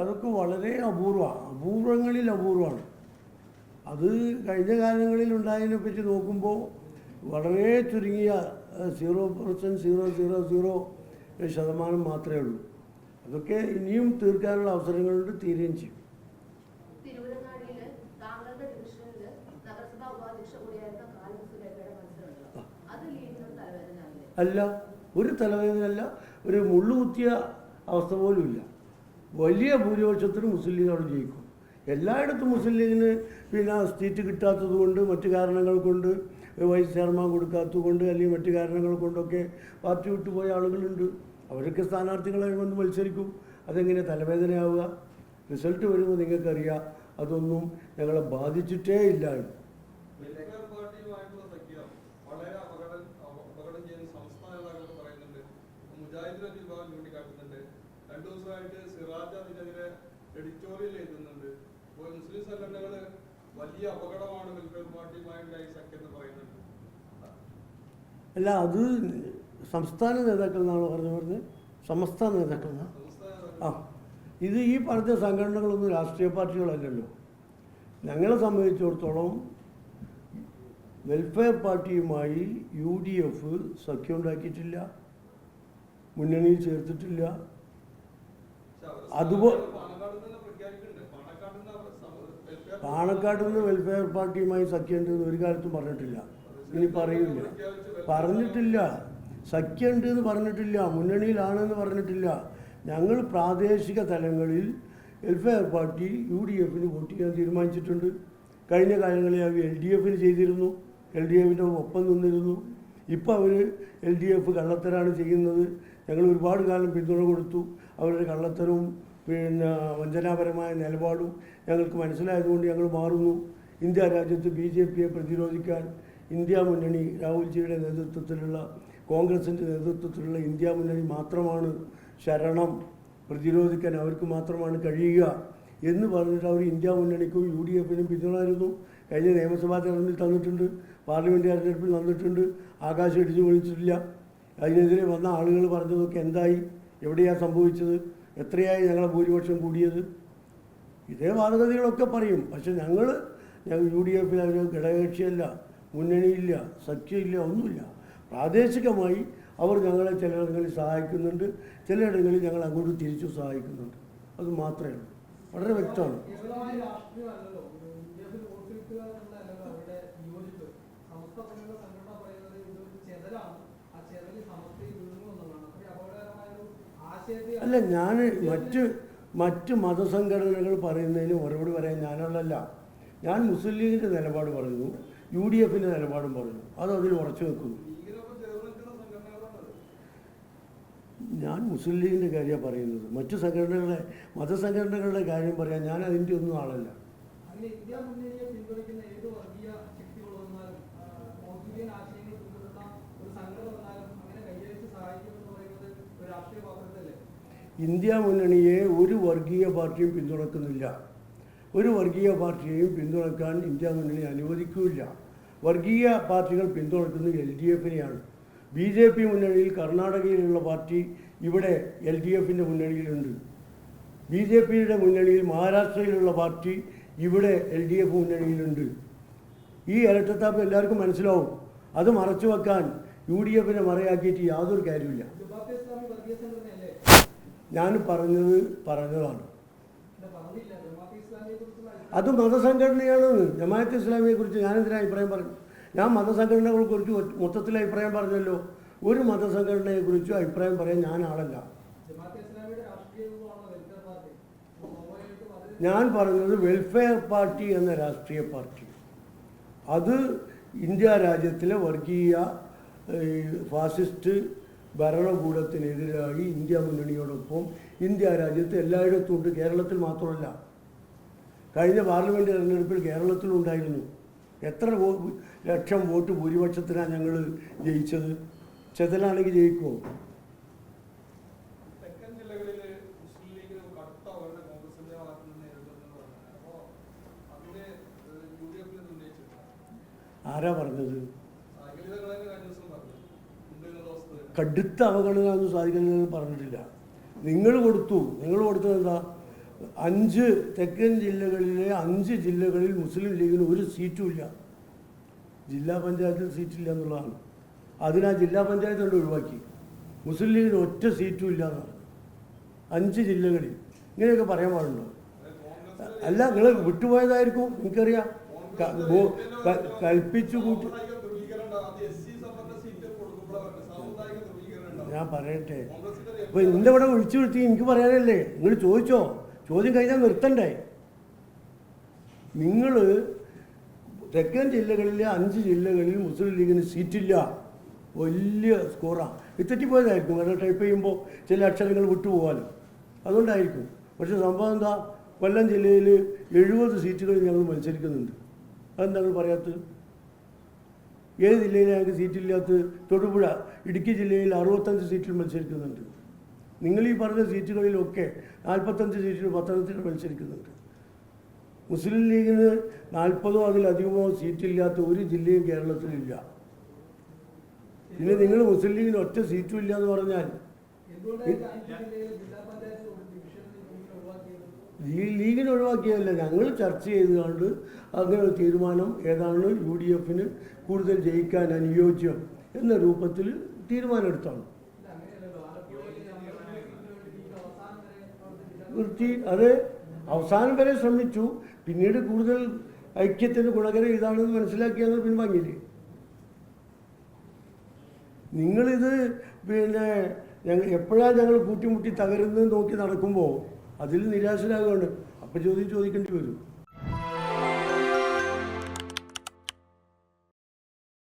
അതൊക്കെ വളരെ അപൂർവമാണ്. അപൂർവങ്ങളിൽ അപൂർവമാണ്. അത് കഴിഞ്ഞ കാലങ്ങളിൽ ഉണ്ടായതിനെ പറ്റി നോക്കുമ്പോൾ വളരെ ചുരുങ്ങിയ zero percent zero zero zero ശതമാനം മാത്രമേ ഉള്ളൂ. അതൊക്കെ ഇനിയും തീർക്കാനുള്ള അവസരങ്ങളുണ്ട് തീരുകയും ചെയ്യും. അല്ല ഒരു തലവേദനയല്ല ഒരു മുള്ളുകുത്തിയ അവസ്ഥ പോലും ഇല്ല വലിയ ഭൂരിപക്ഷത്തിന് മുസ്ലിം അവിടെ ജയിക്കും. എല്ലായിടത്തും മുസ്ലിം ലീഗിന് പിന്നെ സീറ്റ് കിട്ടാത്തത് കൊണ്ട് മറ്റു കാരണങ്ങൾ കൊണ്ട് വൈസ് ചെയർമാൻ കൊടുക്കാത്തത് കൊണ്ട് അല്ലെങ്കിൽ മറ്റു കാരണങ്ങൾ കൊണ്ടൊക്കെ പാർട്ടി വിട്ടുപോയ ആളുകളുണ്ട്. അവരൊക്കെ സ്ഥാനാർത്ഥികളെ വന്ന് മത്സരിക്കും. അതെങ്ങനെ തലവേദനയാവുക? റിസൾട്ട് വരുമ്പോൾ നിങ്ങൾക്കറിയാം. അതൊന്നും ഞങ്ങളെ ബാധിച്ചിട്ടേ ഇല്ല എന്ന്. വെൽഫെയർ പാർട്ടിയുമായിട്ടുള്ള സഖ്യം വളരെ അപകടം അപ- അപകടം ചെയ്യുന്ന സംസ്ഥാന നേതാക്കൾ പറയുന്നുണ്ട് മുജാഹിദിന്റെ ഒരു വിഭാഗം ചൂണ്ടിക്കാട്ടുന്നുണ്ട് രണ്ടു ദിവസമായിട്ട് സിറാജ് അതിനെതിരെ എഡിറ്റോറിയൽ എഴുതുന്നുണ്ട്. അപ്പോൾ മുസ്ലിം സംഘടനകൾ വലിയ അപകടമാണ് വെൽഫെയർ പാർട്ടിയുമായി ഉണ്ടായി സഖ്യെന്ന് പറയുന്നുണ്ട് അല്ല അത് സംസ്ഥാന നേതാക്കൾ എന്നാണ് പറഞ്ഞു പറഞ്ഞത് സംസ്ഥാന നേതാക്കൾ? ആ. ഇത് ഈ പറഞ്ഞ സംഘടനകളൊന്നും രാഷ്ട്രീയ പാർട്ടികളല്ലല്ലോ. ഞങ്ങളെ സംബന്ധിച്ചിടത്തോളം വെൽഫെയർ പാർട്ടിയുമായി യു ഡി എഫ് സഖ്യം ഉണ്ടാക്കിയിട്ടില്ല. മുന്നണിയിൽ ചേർത്തിട്ടില്ല. അവരുടെ പാണക്കാട് നിന്ന് വെൽഫെയർ സഖ്യമുണ്ട് പാർട്ടിയുമായി സഖ്യമുണ്ടെന്ന് ഒരു കാലത്തും പറഞ്ഞിട്ടില്ല. ഇനി പറയുന്നില്ല പറഞ്ഞിട്ടില്ല. സഖ്യമുണ്ട് എന്ന് പറഞ്ഞിട്ടില്ല. മുന്നണിയിലാണെന്ന് പറഞ്ഞിട്ടില്ല. ഞങ്ങൾ പ്രാദേശിക തലങ്ങളിൽ വെൽഫെയർ പാർട്ടി യു ഡി എഫിന് വോട്ട് ചെയ്യാൻ തീരുമാനിച്ചിട്ടുണ്ട്. കഴിഞ്ഞ കാലങ്ങളിൽ അവർ എൽ ഡി എഫിന് ചെയ്തിരുന്നു. എൽ ഡി എഫിന്റെ ഒപ്പം നിന്നിരുന്നു. ഇപ്പോൾ അവർ എൽ ഡി എഫ് കള്ളത്തരാണ് ചെയ്യുന്നത്. ഞങ്ങൾ ഒരുപാട് കാലം പിന്തുണ കൊടുത്തു. അവരുടെ കള്ളത്തരവും പിന്നെ വഞ്ചനാപരമായ നിലപാടും ഞങ്ങൾക്ക് മനസ്സിലായതുകൊണ്ട് ഞങ്ങൾ മാറുന്നു. ഇന്ത്യ രാജ്യത്ത് ബി ജെ പിയെ പ്രതിരോധിക്കാൻ ഇന്ത്യ മുന്നണി രാഹുൽജിയുടെ നേതൃത്വത്തിലുള്ള കോൺഗ്രസിന്റെ നേതൃത്വത്തിലുള്ള ഇന്ത്യ മുന്നണി മാത്രമാണ് ശരണം. പ്രതിരോധിക്കാൻ അവർക്ക് മാത്രമാണ് കഴിയുക എന്ന് പറഞ്ഞിട്ട് അവർ ഇന്ത്യ മുന്നണിക്കും യു ഡി എഫിനും പിന്തുണായിരുന്നു കഴിഞ്ഞ നിയമസഭാ തെരഞ്ഞെടുപ്പിൽ തന്നിട്ടുണ്ട് പാർലമെന്റ് തെരഞ്ഞെടുപ്പിൽ തന്നിട്ടുണ്ട് ആകാശം ഇടിച്ചു പൊളിച്ചിട്ടില്ല. അതിനെതിരെ വന്ന ആളുകൾ പറഞ്ഞതൊക്കെ എന്തായി? എവിടെയാണ് സംഭവിച്ചത്? എത്രയായി ഞങ്ങളെ ഭൂരിപക്ഷം കൂടിയത്? ഇതേ വാദഗതികളൊക്കെ പറയും. പക്ഷെ ഞങ്ങൾ ഞങ്ങൾ യു ഡി എഫിൽ അവർ ഘടകകക്ഷിയല്ല മുന്നണിയില്ല സഖ്യമില്ല ഒന്നുമില്ല. പ്രാദേശികമായി അവർ ഞങ്ങളെ ചിലയിടങ്ങളിൽ സഹായിക്കുന്നുണ്ട് ചിലയിടങ്ങളിൽ ഞങ്ങൾ അങ്ങോട്ട് തിരിച്ചു സഹായിക്കുന്നുണ്ട്. അത് മാത്രമേ ഉള്ളൂ. വളരെ വ്യക്തമാണ്. അല്ല ഞാൻ മറ്റ് മറ്റ് മതസംഘടനകൾ പറയുന്നതിന് മറുപടി പറയാൻ ഞാനുള്ളല്ല ഞാൻ മുസ്ലിം ലീഗിന്റെ നിലപാട് പറയുന്നു. യു ഡി എഫിന്റെ നിലപാടും പറഞ്ഞു അത് അതിൽ ഉറച്ചു വെക്കുന്നു. ഞാൻ മുസ്ലിം ലീഗിന്റെ കാര്യമാണ് പറയുന്നത്. മറ്റു സംഘടനകളെ മതസംഘടനകളുടെ കാര്യം പറയാൻ ഞാൻ അതിന്റെ ഒന്നും ആളല്ല. ഇന്ത്യ മുന്നണിയെ പിന്തുണയ്ക്കുന്ന ഏത് വർഗീയ ശക്തികൾ വന്നാലും ഓസ്ട്രേലിയൻ ആശയങ്ങൾ പിന്തുടരുന്ന ഒരു സംഘടന വന്നാലും അങ്ങനെ കൈയടിച്ച് സഹായിക്കും എന്ന് പറയുന്നത് ഒരു രാഷ്ട്രീയ പാത്രത്തല്ലേ ഇന്ത്യ മുന്നണിയെ ഒരു വർഗീയ പാർട്ടിയും പിന്തുണക്കുന്നില്ല. ഒരു വർഗീയ പാർട്ടിയെയും പിന്തുണക്കാൻ ഇന്ത്യ മുന്നണി അനുവദിക്കില്ല. വർഗീയ പാർട്ടികൾ പിന്തുണക്കുന്നത് എൽ ഡി എഫിനെയാണ്. ബി ജെ പി മുന്നണിയിൽ കർണാടകയിലുള്ള പാർട്ടി ഇവിടെ എൽ ഡി എഫിന്റെ മുന്നണിയിലുണ്ട്. ബി ജെ പിയുടെ മുന്നണിയിൽ മഹാരാഷ്ട്രയിലുള്ള പാർട്ടി ഇവിടെ എൽ ഡി എഫ് മുന്നണിയിലുണ്ട് ഈ ഇരട്ടത്താപ്പ് എല്ലാവർക്കും മനസ്സിലാവും. അത് മറച്ചു വെക്കാൻ യു ഡി എഫിനെ മറയാക്കിയിട്ട് യാതൊരു കാര്യമില്ല ഞാൻ പറഞ്ഞത് പറഞ്ഞതാണ്. അത് മതസംഘടനയാണ് ജമാഅത്ത് ഇസ്ലാമിയെ കുറിച്ച് ഞാനെന്തിനാ അഭിപ്രായം പറഞ്ഞു ഞാൻ മതസംഘടനകളെ കുറിച്ച് മൊത്തത്തിൽ അഭിപ്രായം പറഞ്ഞല്ലോ. ഒരു മതസംഘടനയെ കുറിച്ചും അഭിപ്രായം പറയാൻ ഞാൻ ആളല്ല ജമാഅത്തെ ഇസ്ലാമിയുടെ രാഷ്ട്രീയ രൂപമാണ് വെൽഫെയർ പാർട്ടി അപ്പോൾ സ്വാഭാവികമായിട്ടും അതിൽ ഞാൻ പറഞ്ഞത് വെൽഫെയർ പാർട്ടി എന്ന രാഷ്ട്രീയ പാർട്ടി. അത് ഇന്ത്യ രാജ്യത്തിലെ വർഗീയ ഫാസിസ്റ്റ് ഭരണകൂടത്തിനെതിരായി ഇന്ത്യ മുന്നണിയോടൊപ്പം ഇന്ത്യ രാജ്യത്ത് എല്ലായിടത്തും ഉണ്ട്. കേരളത്തിൽ മാത്രമല്ല. കഴിഞ്ഞ പാർലമെന്റ് തെരഞ്ഞെടുപ്പിൽ കേരളത്തിലുണ്ടായിരുന്നു എത്ര ലക്ഷം വോട്ട് ഭൂരിപക്ഷത്തിനാണ് ഞങ്ങൾ ജയിച്ചത്? ചെതലാണെങ്കിൽ ജയിക്കുമോ തെക്കൻ ജില്ലകളിൽ മുസ്ലിം ലീഗിന് കടുത്ത അവരുടെ കോൺഗ്രസിന്റെ ഭാഗത്ത് നിന്ന് നേരിടുന്നു പറഞ്ഞു അപ്പോ അതിന് യു ഡി എഫിൽ ഉന്നയിച്ചിട്ടുണ്ട് ആരാ പറഞ്ഞത്? കടുത്ത അവഗണന ഒന്നും സാധിക്കുന്നതെന്ന് പറഞ്ഞിട്ടില്ല. നിങ്ങൾ കൊടുത്തു. നിങ്ങൾ കൊടുത്തത് എന്താ? അഞ്ച് തെക്കൻ ജില്ലകളിലെ അഞ്ച് ജില്ലകളിൽ മുസ്ലിം ലീഗിന് ഒരു സീറ്റുമില്ല ജില്ലാ പഞ്ചായത്തിൽ സീറ്റില്ല എന്നുള്ളതാണ്. അതിനാ ജില്ലാ പഞ്ചായത്ത് കൊണ്ട് ഒഴിവാക്കി. മുസ്ലിം ലീഗിന് ഒറ്റ സീറ്റും ഇല്ല എന്നാണ്. അഞ്ച് ജില്ലകളിൽ. ഇങ്ങനെയൊക്കെ പറയാൻ പാടുണ്ടോ? അല്ല നിങ്ങൾ വിട്ടുപോയതായിരിക്കും. എനിക്കറിയാം കൽപ്പിച്ചു കൂട്ടി. ഞാൻ പറയട്ടെ. അപ്പൊ ഇന്ന് ഇവിടെ വിളിച്ചു വിളിച്ച് എനിക്ക് പറയാനല്ലേ? നിങ്ങൾ ചോദിച്ചോ. ചോദ്യം കഴിഞ്ഞാൽ നിർത്തണ്ടേ. നിങ്ങൾ തെക്കൻ ജില്ലകളിലെ അഞ്ച് ജില്ലകളിൽ മുസ്ലിം ലീഗിന് സീറ്റില്ല. വലിയ സ്കോറാണ് ഇത് തെറ്റിപ്പോയതായിരിക്കും. കാരണം ടൈപ്പ് ചെയ്യുമ്പോൾ ചില അക്ഷരങ്ങൾ വിട്ടുപോകാനും അതുകൊണ്ടായിരിക്കും. പക്ഷെ സംഭവം എന്താ? കൊല്ലം ജില്ലയിൽ എഴുപത് സീറ്റുകളിൽ ഞങ്ങൾ മത്സരിക്കുന്നുണ്ട്. അതെന്താ നിങ്ങൾ പറയാത്തത്? ഏത് ജില്ലയിൽ ഞങ്ങൾക്ക് സീറ്റില്ലാത്ത തൊടുപുഴ ഇടുക്കി ജില്ലയിൽ അറുപത്തഞ്ച് സീറ്റിൽ മത്സരിക്കുന്നുണ്ട്. നിങ്ങൾ ഈ പറഞ്ഞ സീറ്റുകളിലൊക്കെ നാൽപ്പത്തഞ്ച് സീറ്റിൽ പത്തനംതിട്ട മത്സരിക്കുന്നുണ്ട്. മുസ്ലിം ലീഗിന് നാൽപ്പതോ അതിലധികമോ സീറ്റില്ലാത്ത ഒരു ജില്ലയും കേരളത്തിലില്ല പിന്നെ നിങ്ങൾ മുസ്ലിം ലീഗിന് ഒറ്റ സീറ്റും ഇല്ല എന്ന് പറഞ്ഞാൽ ഈ ഒഴിവാക്കിയതല്ല. ഞങ്ങൾ ചർച്ച ചെയ്തുകൊണ്ട് അങ്ങനെ ഒരു തീരുമാനം ഏതാണ് യു ഡി എഫിന് കൂടുതൽ ജയിക്കാൻ അനുയോജ്യം എന്ന രൂപത്തിൽ തീരുമാനമെടുത്താണ്. നിർത്തി. അത് അവസാനം വരെ ശ്രമിച്ചു. പിന്നീട് കൂടുതൽ ഐക്യത്തിന് ഗുണകരം ഇതാണെന്ന് മനസ്സിലാക്കി ഞങ്ങൾ പിൻവാങ്ങിയില്ലേ? നിങ്ങളിത് പിന്നെ ഞങ്ങൾ എപ്പോഴാണ് ഞങ്ങൾ കൂട്ടിമുട്ടി തകരുന്നത് നോക്കി നടക്കുമ്പോൾ അതിൽ നിരാശരാകുകയാണ് അപ്പം ചോദ്യം ചോദിക്കേണ്ടി വരും.